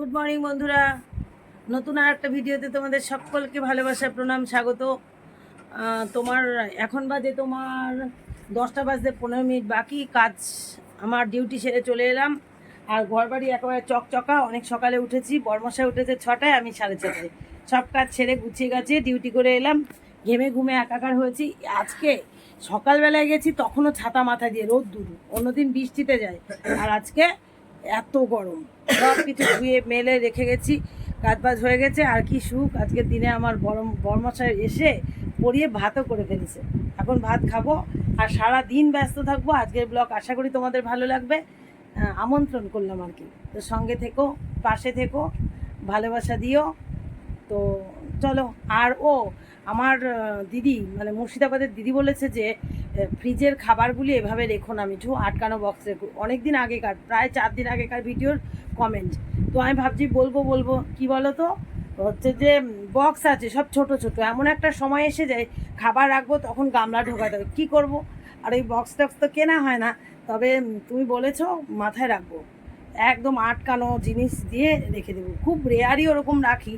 Good morning বন্ধুরা। নতুন আর একটা ভিডিওতে তোমাদের সকলকে ভালোবাসা, প্রণাম, স্বাগত। তোমার এখন বাজে তোমার দশটা বাজতে পনেরো মিনিট বাকি। কাজ আমার ডিউটি সেরে চলে এলাম। আর ঘর বাড়ি একেবারে চকচকা। অনেক সকালে উঠেছি, বর্মশাই উঠেছে ছটায়, আমি সাড়ে ছটায় সব কাজ ছেড়ে গুছিয়ে গেছে ডিউটি করে এলাম। ঘেমে ঘুমে একাকার হয়েছি। আজকে সকালবেলায় গেছি, তখনও ছাতা মাথা দিয়ে রোদ দূর অন্যদিন বৃষ্টিতে যায়। আর আজকে এত গরম। সব কিছু ধুয়ে, মেলে রেখে গেছি, কাজ বাজ হয়ে গেছে, আর কি সুখ। আজকের দিনে আমার বরম, বর্মশাই এসে পরিয়ে ভাতও করে ফেলেছে। এখন ভাত খাব, আর সারা দিন ব্যস্ত থাকব। আজকের ব্লগ আশা করি তোমাদের ভালো লাগবে। আমন্ত্রণ করলাম আর কি। তো সঙ্গে থেকো, পাশে থেকো, ভালোবাসা দিও। তো চলো, আর ও আমার দিদি মানে মুর্শিদাবাদের দিদি বলেছে যে ফ্রিজের খাবারগুলি এভাবে রেখো না মিঠু, আটকানো বক্স রেখো। অনেক দিন আগেকার, প্রায় চার দিন আগেকার ভিডিওর কমেন্ট তো আমি ভাবছি বলব বলব, কি বলো তো হচ্ছে যে বক্স আছে, সব ছোট ছোট। এমন একটা সময় এসে যায়, খাবার রাখব, তখন গামলা ঢোকাতে হবে। কী করব? আর এই বক্স টক্স তো কেনা হয় না। তবে তুমি বলেছ, মাথায় রাখব। একদম আটকানো জিনিস দিয়ে রেখে দেবো। খুব রেয়ারই ওরকম রাখি।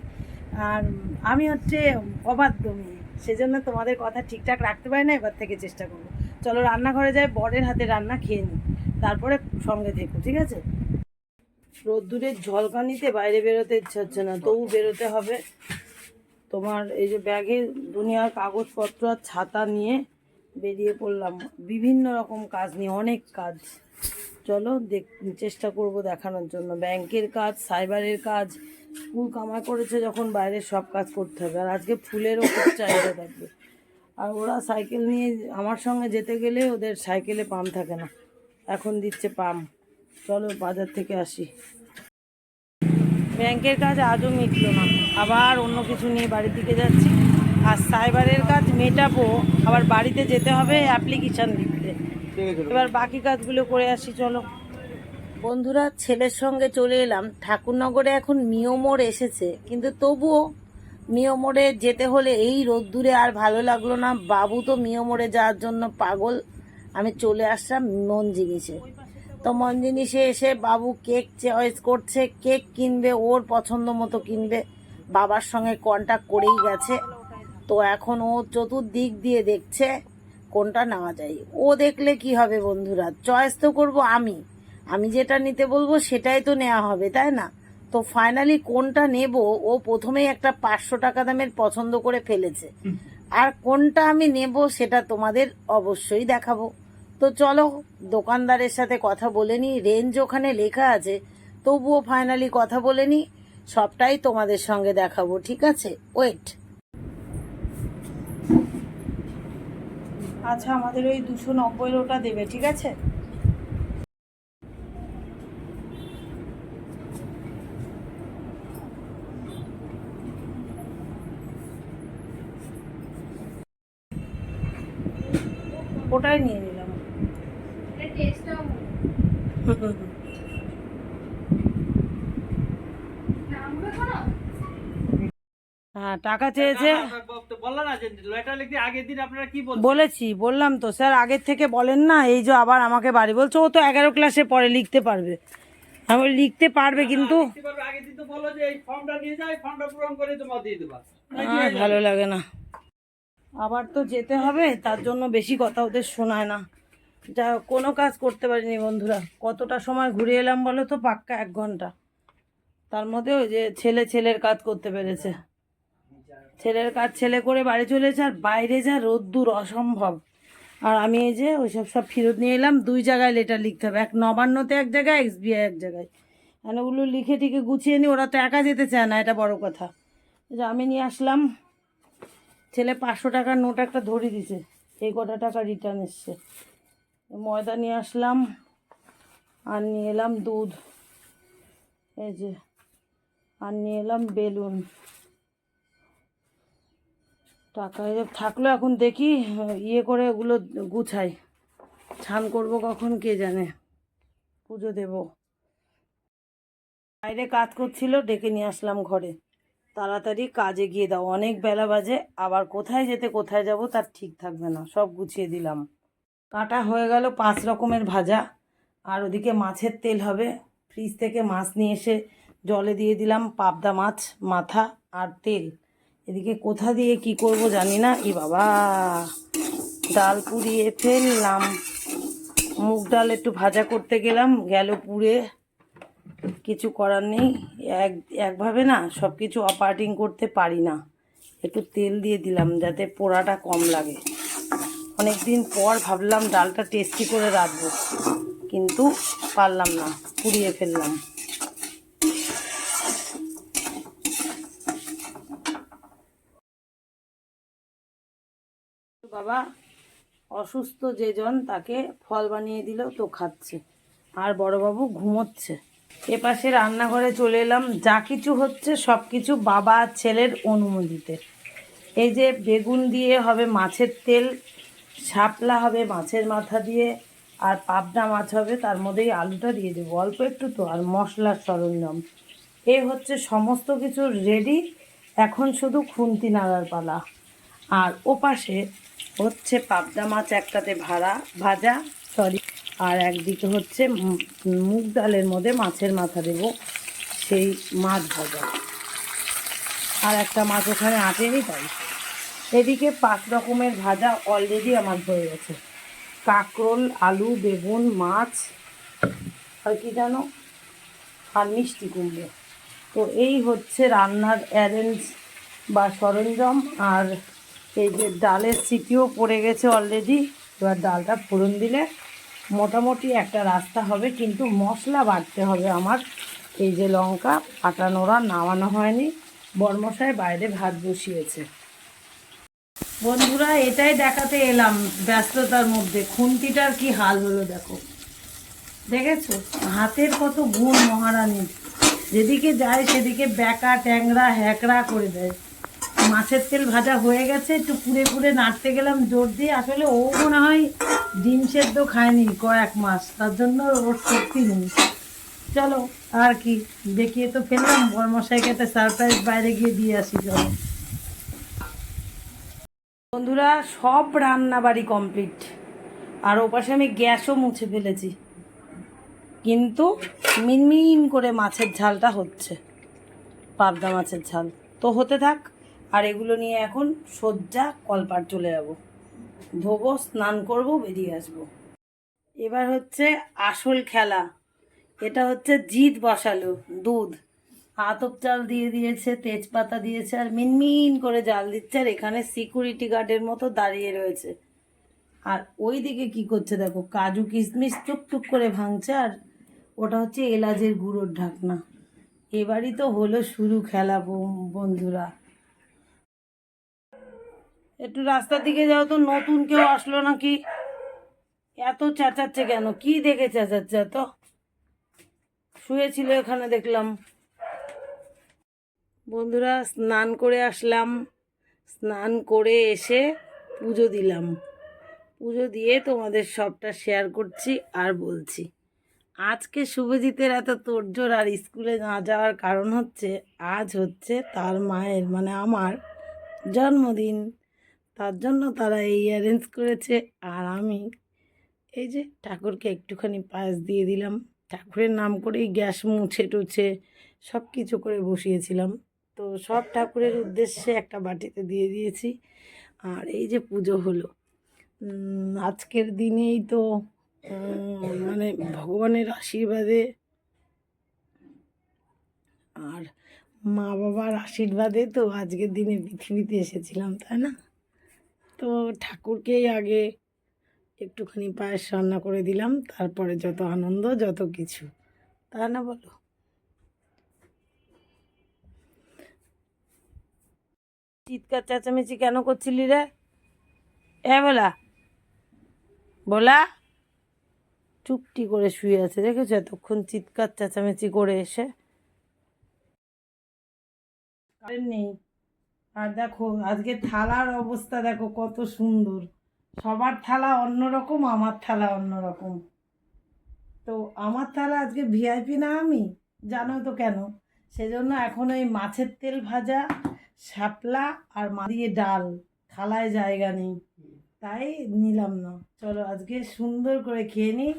আর আমি হচ্ছে অবাধ্য মেয়ে। সেজন্য তোমাদের কথা ঠিকঠাক রাখতে পারি না, এবার থেকে চেষ্টা করব। চলো রান্নাঘরে যাই, বরের হাতে রান্না খেয়ে নিই। তারপরে সঙ্গে থেকো, ঠিক আছে? রোদ্দুরের ঝলকানিতে বাইরে বেরোতে ইচ্ছা হচ্ছে না, তবু বেরোতে হবে। তোমার এই যে ব্যাগে দুনিয়ার কাগজপত্র আর ছাতা নিয়ে বেরিয়ে পড়লাম। বিভিন্ন রকম কাজ নিয়ে, অনেক কাজ। চলো দেখ, চেষ্টা করব দেখানোর জন্য। ব্যাংকের কাজ, সাইবারের কাজ স্কুল কামাই করেছে যখন বাইরের সব কাজ করতে হবে। আর আজকে ফুলেরও খুব চাহিদা থাকবে। আর ওরা সাইকেল নিয়ে আমার সঙ্গে যেতে গেলে ওদের সাইকেলে পাম্প থাকে না। এখন দিচ্ছে পাম্প। চলো বাজার থেকে আসি। ব্যাংকের কাজ আজও মিটলো না। আবার অন্য কিছু নিয়ে বাড়ির দিকে যাচ্ছি। আর সাইবারের কাজ মেটাবো। আবার বাড়িতে যেতে হবে অ্যাপ্লিকেশান দিতে এবার বাকি কাজগুলো করে আসি চলো। বন্ধুরা, ছেলের সঙ্গে চলে এলাম। ঠাকুরনগরে এখন মিয়মোড় এসেছে। কিন্তু তবুও মিয়মোড়ে যেতে হলে এই রোদ্দুরে আর ভালো লাগল না। বাবু তো মিয়মোড়ে যাওয়ার জন্য পাগল। আমি চলে আসলাম মন জিনিসে তো মন জিনিসে এসে বাবু কেক চয়েস করছে। কেক কিনবে, ওর পছন্দ মতো কিনবে। বাবার সঙ্গে কন্ট্যাক্ট করেই গেছে। তো এখন ও চতুর্দিক দিয়ে দেখছে কোনটা নেওয়া যায়। ও দেখলে কি হবে বন্ধুরা? চয়েস তো করব আমি। আমি যেটা নিতে বলব সেটাই তো নেওয়া হবে, তাই না? তো ফাইনালি কোনটা নেব? ও প্রথমেই একটা পাঁচশো টাকা দামের পছন্দ করে ফেলেছে। আর কোনটা আমি নেব সেটা তোমাদের অবশ্যই দেখাবো। তো চলো, দোকানদারের সাথে কথা বলে নি রেঞ্জ ওখানে লেখা আছে, তবুও ফাইনালি কথা বলে নি সবটাই তোমাদের সঙ্গে দেখাবো, ঠিক আছে? ওয়েট আচ্ছা আমাদের ওই দুশো নব্বই ওটা দেবে, ঠিক আছে ওটাই নিয়ে নিলাম হ্যাঁ টাকা চেয়েছে বলল না যে লেটার লিখতে আগের দিন আপনারা কি বলছেন? বলেছি বললাম তো স্যার আগের থেকে বলেন না এই যে আবার আমাকে বাড়ি বলছে ও তো এগারো ক্লাসে পরে লিখতে পারবে। আমি লিখতে পারবে কিন্তু লিখতে পারবে, আগের দিন তো বলল যে এই ফর্মটা নিয়ে যাও এই ফর্মটা পূরণ করে তোমার দিয়ে দেবা। আর ভালো লাগে না। আবার তো যেতে হবে তার জন্য বেশি কথা ওদের শোনায় না। যা কোনো কাজ করতে পারিনি বন্ধুরা। কতটা সময় ঘুরে এলাম বলো তো পাক্কা এক ঘণ্টা। তার মধ্যে ওই যে ছেলে ছেলের কাজ করতে পেরেছে। ছেলের কাজ ছেলে করে বাড়ি চলেছে আর বাইরে যা রোদ্দুর অসম্ভব। আর আমি এই যে ওইসব সব ফেরত নিয়ে এলাম, দুই জায়গায় লেটার লিখতে হবে। এক নবান্নতে এক জায়গায় এসবিআই এক জায়গায়। মানে ওগুলো লিখে টিখে গুছিয়ে নিই ওরা তো একা যেতে চায় না, এটা বড় কথা। যে আমি নিয়ে আসলাম, ছেলে পাঁচশো টাকার নোট একটা ধরে দিছে এই কটা টাকা রিটার্ন এসছে। ময়দা নিয়ে আসলাম, আর নিয়ে এলাম দুধ। এই যে, আর নিয়ে এলাম বেলুন। টাকা এই থাকল এখন দেখি ইয়ে করে ওগুলো গুছাই। ছান করব কখন কে জানে, পুজো দেব। বাইরে কাজ করছিল, ডেকে নিয়ে আসলাম ঘরে। তাড়াতাড়ি কাজে গিয়ে দাও, অনেক বেলা বাজে, আবার কোথায় যেতে কোথায় যাব তার ঠিক থাকবে না, সব গুছিয়ে দিলাম। কাটা হয়ে গেল পাঁচ রকমের ভাজা, আর ওদিকে মাছের তেল হবে। ফ্রিজ থেকে মাছ নিয়ে এসে জলে দিয়ে দিলাম পাবদা মাছ, মাথা আর তেল। এদিকে কোথা দিয়ে কি করব জানি না। ই বাবা, ডাল পুড়িয়ে ফেললাম। মুগ ডাল একটু ভাজা করতে গেলাম, গেল পুড়ে। কিছু করার নেই। এক, একভাবে না সব কিছু অপারেটিং করতে পারি না। একটু তেল দিয়ে দিলাম যাতে পোড়াটা কম লাগে। অনেক দিন পর ভাবলাম ডালটা টেস্টি করে রাখব কিন্তু পারলাম না, পুড়িয়ে ফেললাম। বাবা অসুস্থ যেজন তাকে ফল বানিয়ে দিল, তো খাচ্ছে। আর বড়বাবু ঘুমোচ্ছে। এ পাশে রান্নাঘরে চলে এলাম। যা কিছু হচ্ছে সব কিছু বাবা ছেলের অনুমতিতে। এই যে বেগুন দিয়ে হবে মাছের তেল, শাপলা হবে মাছের মাথা দিয়ে, আর পাবদা মাছ হবে, তার মধ্যেই আলুটা দিয়ে দেবো। অল্প একটু তো, আর মশলার সরঞ্জাম। এ হচ্ছে সমস্ত কিছু রেডি এখন শুধু খুন্তি নাড়ার পালা। আর ওপাশে হচ্ছে পাবদা মাছ একটাতে ভাড়া, ভাজা, সরি, আর একদিকে হচ্ছে মুগ ডালের মধ্যে মাছের মাথা দেবো, সেই মাছ ভাজা। আর একটা মাছ ওখানে আটেনি তাই। এদিকে পাঁচ রকমের ভাজা অলরেডি আমার হয়ে গেছে। কাঁকরোল, আলু, বেগুন, মাছ, আর কি জানো? আর মিষ্টি কুমড়ো। তো এই হচ্ছে রান্নার অ্যারেঞ্জ বা সরঞ্জাম, আর এই যে ডালের সিটিও পড়ে গেছে অলরেডি এবার ডালটা ফোড়ন দিলে মোটামুটি একটা রাস্তা হবে, কিন্তু মশলা বাড়তে হবে আমার। এই যে লঙ্কা আটানোরা নামানো হয়নি, বরমশাই বাইরে ভাত বসিয়েছে। বন্ধুরা, এটাই দেখাতে এলাম ব্যস্ততার মধ্যে। খুন্তিটার কি হাল হলো দেখো। দেখেছ? হাতের কত গুণ মহারানীর যেদিকে যায় সেদিকে ব্যাকা ট্যাংরা হ্যাকড়া করে দেয়। মাছের তেল ভাজা হয়ে গেছে, একটু পুড়ে পুড়ে নাড়তে গেলাম, জোর দিয়ে। আসলে ও মনে হয় ডিম সেদ্ধ খায়নি কয়েক মাস, তার জন্য ওর শক্তি নেই। চলো, আর কি, দেখিয়ে তো ফেললাম, বর্মশাইকে একটা সারপ্রাইজ বাইরে গিয়ে দিয়ে আসি, চলো। বন্ধুরা, সব রান্না বাড়ি কমপ্লিট আর ওপাশে আমি গ্যাসও মুছে ফেলেছি। কিন্তু মিনমিন করে মাছের ঝালটা হচ্ছে, পাবদা মাছের ঝাল। তো হতে থাক আর এগুলো নিয়ে এখন সজ্জা কলপার চলে যাব। ধোবো, স্নান করব, বেরিয়ে আসব। এবার হচ্ছে আসল খেলা। এটা হচ্ছে জিত বসালো, দুধ। আতপ চাল দিয়ে দিয়েছে, তেজপাতা দিয়েছে আর মিনমিন করে জাল দিচ্ছে আর এখানে সিকিউরিটি গার্ডের মতো দাঁড়িয়ে রয়েছে। আর ওই দিকে কি করছে দেখো, কাজু কিশমিশ টুকটুক করে ভাঙছে আর ওটা হচ্ছে এলাচের গুঁড়োর ঢাকনা। এবারই তো হলো শুরু খেলা বন্ধুরা। একটু রাস্তার দিকে যাও তো, নতুন কেউ আসলো নাকি? এত চেঁচাচ্ছে কেন? কি দেখে চেঁচাচ্ছে এত? শুয়েছিল এখানে দেখলাম। বন্ধুরা, স্নান করে আসলাম। স্নান করে এসে পুজো দিলাম। পুজো দিয়ে তোমাদের সবটা শেয়ার করছি আর বলছি। আজকে শুভজিতের এত তোড়জোড় আর স্কুলে না যাওয়ার কারণ হচ্ছে, আজ হচ্ছে তার মায়ের মানে আমার জন্মদিন। তার জন্য তারা এই অ্যারেঞ্জ করেছে। আর আমি এই যে ঠাকুরকে একটুখানি পায়েস দিয়ে দিলাম। ঠাকুরের নাম করেই গ্যাস মুছে টুছে সব কিছু করে বসিয়েছিলাম। তো সব ঠাকুরের উদ্দেশ্যে একটা বাটিতে দিয়ে দিয়েছি। আর এই যে পুজো হলো। আজকের দিনেই তো মানে ভগবানের আশীর্বাদে আর মা বাবার আশীর্বাদে তো আজকের দিনে পৃথিবীতে এসেছিলাম, তাই না? তো ঠাকুরকেই আগে একটুখানি পায়েস রান্না করে দিলাম, তারপরে যত আনন্দ, যত কিছু। তা না বলো? চিৎকার চেঁচামেচি কেন করছিলি রে? এ বলা। বলা? চুপটি করে শুয়ে আছে, দেখেছ? এতক্ষণ চিৎকার চেঁচামেচি করে এসে। নেই। আর দেখো, আজকে থালার অবস্থা দেখো কত সুন্দর। সবার থালা অন্যরকম, আমার থালা অন্যরকম। তো আমার থালা আজকে ভিআইপি না আমি? জানো তো কেন? সেজন্য এখন ওই মাছের তেল ভাজা, শাপলা আর মা দিয়ে ডাল। থালায় জায়গা নেই। তাই নিলাম না। চলো আজকে সুন্দর করে খেয়ে নিই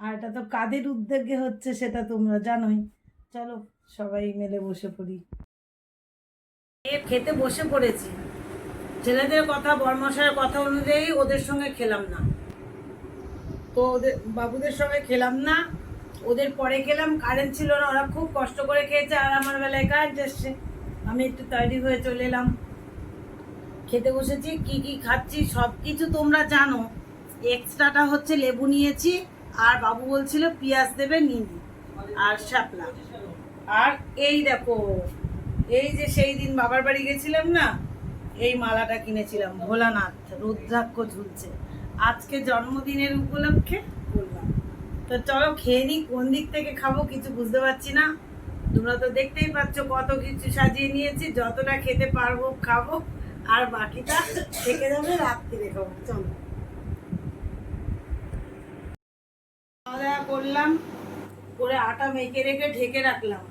আর এটা তো কাদের উদ্যোগে হচ্ছে সেটা তোমরা জানোই। চলো সবাই মিলে বসে পড়ি। খেতে বসে পড়েছি। ছেলেদের কথা বর্মশায়ের কথা অনুযায়ী ওদের সঙ্গে খেলাম না। তো ওদের, বাবুদের সঙ্গে খেলাম না। ওদের পরে খেলাম কারেন্ট ছিল না, ওরা খুব কষ্ট করে খেয়েছে। আর আমার বেলায় কারেন্ট এসছে। আমি একটু তৈরি হয়ে চলে এলাম। খেতে বসেছি, কি কি খাচ্ছি সব কিছু তোমরা জানো। এক্সট্রাটা হচ্ছে লেবু নিয়েছি, আর বাবু বলছিল পেঁয়াজ দেবে নিন আর শাপলা আর এই দেখো এই যে সেই দিন বাবার বাড়ি গেছিলাম না, এই মালাটা কিনেছিলাম, ভোলানাথ, রুদ্রাক্ষ ঝুলছে। আজকে জন্মদিনের উপলক্ষে করলাম তো চলো খেয়ে নিই, কোন দিক থেকে খাব কিছু বুঝতে পারছি না। তোমরা তো দেখতেই পাচ্ছ কত কিছু সাজিয়ে নিয়েছি, যতটা খেতে পারব খাব, আর বাকিটা থেকে যাবে রাত্রিরে খাব, চলো। করলাম, করে আটা মেখে রেখে ঢেকে রাখলাম।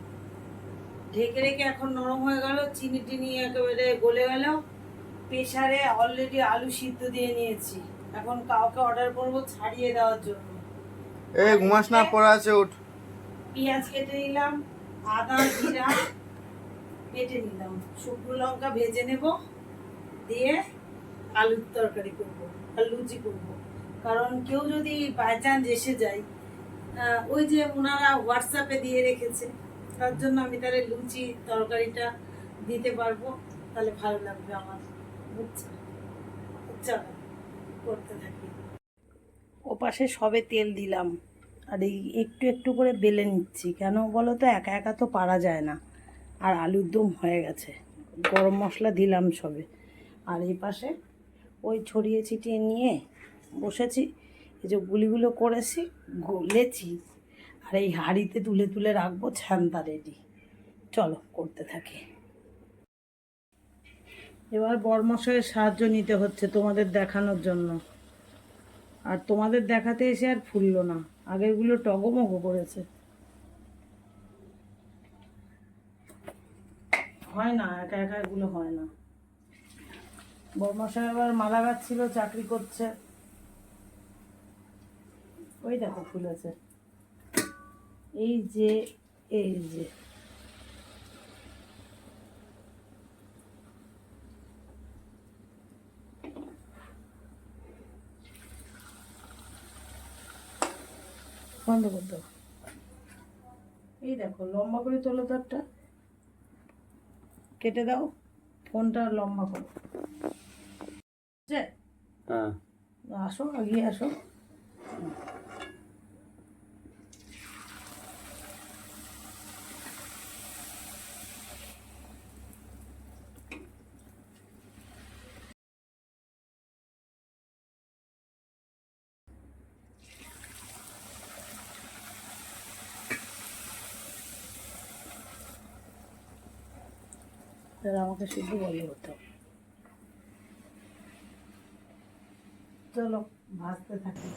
ঢেকে রেখে এখন নরম হয়ে গেল চিনি টিনি একেবারে গলে গেল। প্রেশারে অলরেডি আলু সিদ্ধ দিয়ে নিয়েছি। এখন কাউকে অর্ডার করব ছাড়িয়ে দেওয়ার জন্য। এ ঘুমাস না পড়া আছে উঠ। পেঁয়াজ কেটে নিলাম আদা জিরা কেটে নিলাম। শুকনো লঙ্কা ভেজে নেব দিয়ে আলুর তরকারি করব আর লুচি করব। কারণ কেউ যদি বাই চান্স এসে যায় ওই যে ওনারা হোয়াটসঅ্যাপে দিয়ে রেখেছে তার জন্য আমি তাহলে লুচি তরকারিটা দিতে পারব। তাহলে ভালো লাগবে আমার। বুঝছ? করতে থাকি। ও পাশে সবে তেল দিলাম। আর এই একটু একটু করে বেলে নিচ্ছি। কেন বলো তো, একা একা তো পারা যায় না। আর আলুর দম হয়ে গেছে। গরম মশলা দিলাম সবে। আর এই পাশে ওই ছড়িয়ে ছিটিয়ে নিয়ে বসেছি। এই যে গুলিগুলো করেছি গলেছি আর এই হাঁড়িতে তুলে তুলে রাখব ছ্যান্তা রেডি। চলো, করতে থাকি। এবার বর্মশয়ের সাহায্য নিতে হচ্ছে তোমাদের দেখানোর জন্য। আর তোমাদের দেখাতে এসে আর ফুললো না। আগেরগুলো টগমগো করেছে। হয় না, একা একা এগুলো হয় না। বর্মশাই আবার মালাগাছ ছিল চাকরি করছে। ওই দেখো, ফুলেছে। এই যে এই যে। বন্ধ করে দাও। এই দেখো লম্বা করে তোলো তারটা। কেটে দাও ফোনটা লম্বা করো? হ্যাঁ। আসো এগিয়ে আসো। তাহলে আমাকে শুধু বলে হতো চলো, ভাজতে থাকি।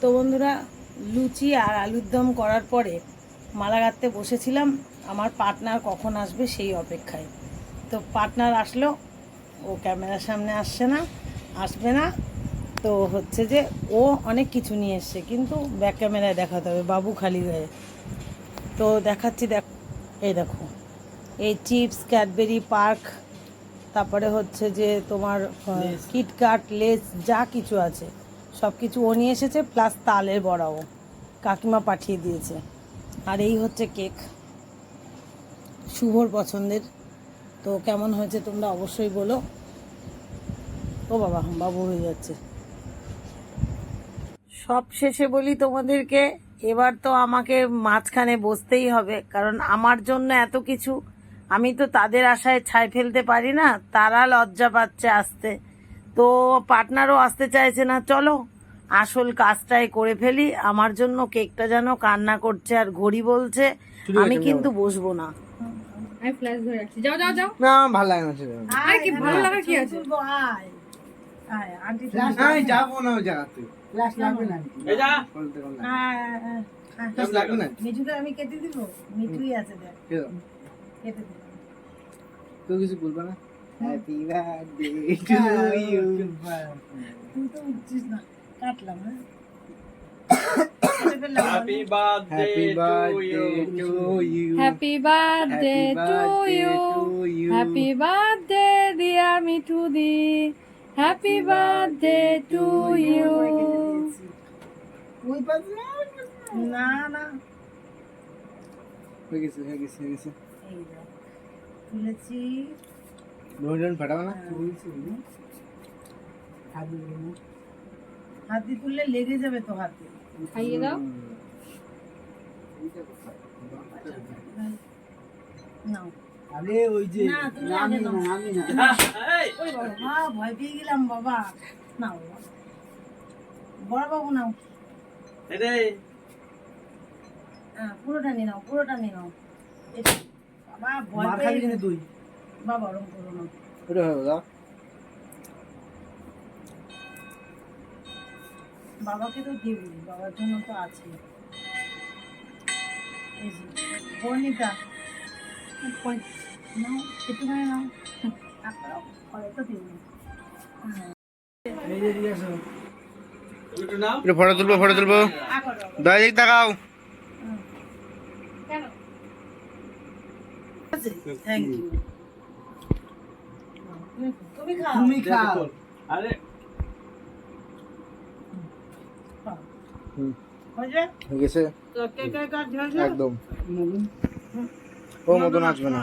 তো বন্ধুরা, লুচি আর আলুর দম করার পরে মালা গাঁথতে বসেছিলাম। আমার পার্টনার কখন আসবে সেই অপেক্ষায়। তো পার্টনার আসলো, ও ক্যামেরার সামনে আসছে না, আসবে না। তো হচ্ছে যে, ও অনেক কিছু নিয়ে এসছে, কিন্তু ব্যাক ক্যামেরায় দেখাতে হবে, বাবু খালি হয়ে। তো দেখাচ্ছি, দেখ, এই দেখো। এই চিপস ক্যাডবেরি পার্ক তারপরে হচ্ছে যে তোমার কিটকাট লেস। যা কিছু আছে সব কিছু ও নিয়ে এসেছে প্লাস তালের বড়াও কাকিমা পাঠিয়ে দিয়েছে। আর এই হচ্ছে কেক শুভর পছন্দের। তো কেমন হয়েছে তোমরা অবশ্যই বলো। ও বাবা বাবু হয়ে যাচ্ছে। সব শেষে বলি তোমাদেরকে এবার তো আমাকে মাঝখানে বসতেই হবে কারণ আমার জন্য এত কিছু আমি তো তাদের আশায় ছাই ফেলতে পারি না তারা লজ্জা পাচ্ছে আসতে। তো পার্টনারও আসতে চাইছে না চলো আসল কাজটাই করে ফেলি। আমার জন্য কেকটা যেন কান্না করছে আর ঘড়ি বলছে আমি কিন্তু বসবো না। আমি ফ্ল্যাশ ধরে রাখছি। যাও যাও যাও। না ভালো লাগে না আর কি ভালো লাগা কি আছে? আমি যাব। না ওই জায়গাতে এই যা। বলতে পারলাম না। হ্যাঁ, Flash লাগবে না? মিঠুটা আমি কেটে দিব? মিঠুই আছে দেখ। কেটে দিব। কেউ কিছু বলবে না হ্যাপি বার্থডে টু ইউ তুই তো উঠছিস না কাটলাম হ্যাঁ কেটে ফেললাম happy birthday happy to birthday you to you happy birthday to you happy birthday dear Mithu the happy birthday to you ওই পাশে না না হয়ে গেছে হয়ে গেছে হয়ে গেছে তুলেছি রোহিণ ফাটাবো না। হাত দিয়ে তুললে লেগে যাবে তো হাতে খাইয়ে দাও। নাও। আরে ওই যে না তুমি ওই বাবা ভয় পেয়ে গেলাম বাবা। নাও বড় বাবু নাও। হ্যাঁ পুরোটা নিয়ে নাও পুরোটা নিয়ে নাও। এটা মার খাবি কিন্তু তুই। বাবা ওরম করো না। ওটা হবে দাও। বাবাকে তো দেবো বাবার জন্য তো আছে। বর্ণিতা নাও নাও। আপনারাও তো ফটো তুলবো ফটো তুলবো। আগো দয়া দিক তাকাও কেন থ্যাংক ইউ তুমি খাও। তুমি খাও। আরে। খাও। হুম। হয়েছে? হয়ে গেছে? তো কে কে কাজ হয়েছে একদম। ও মতো আসবে না।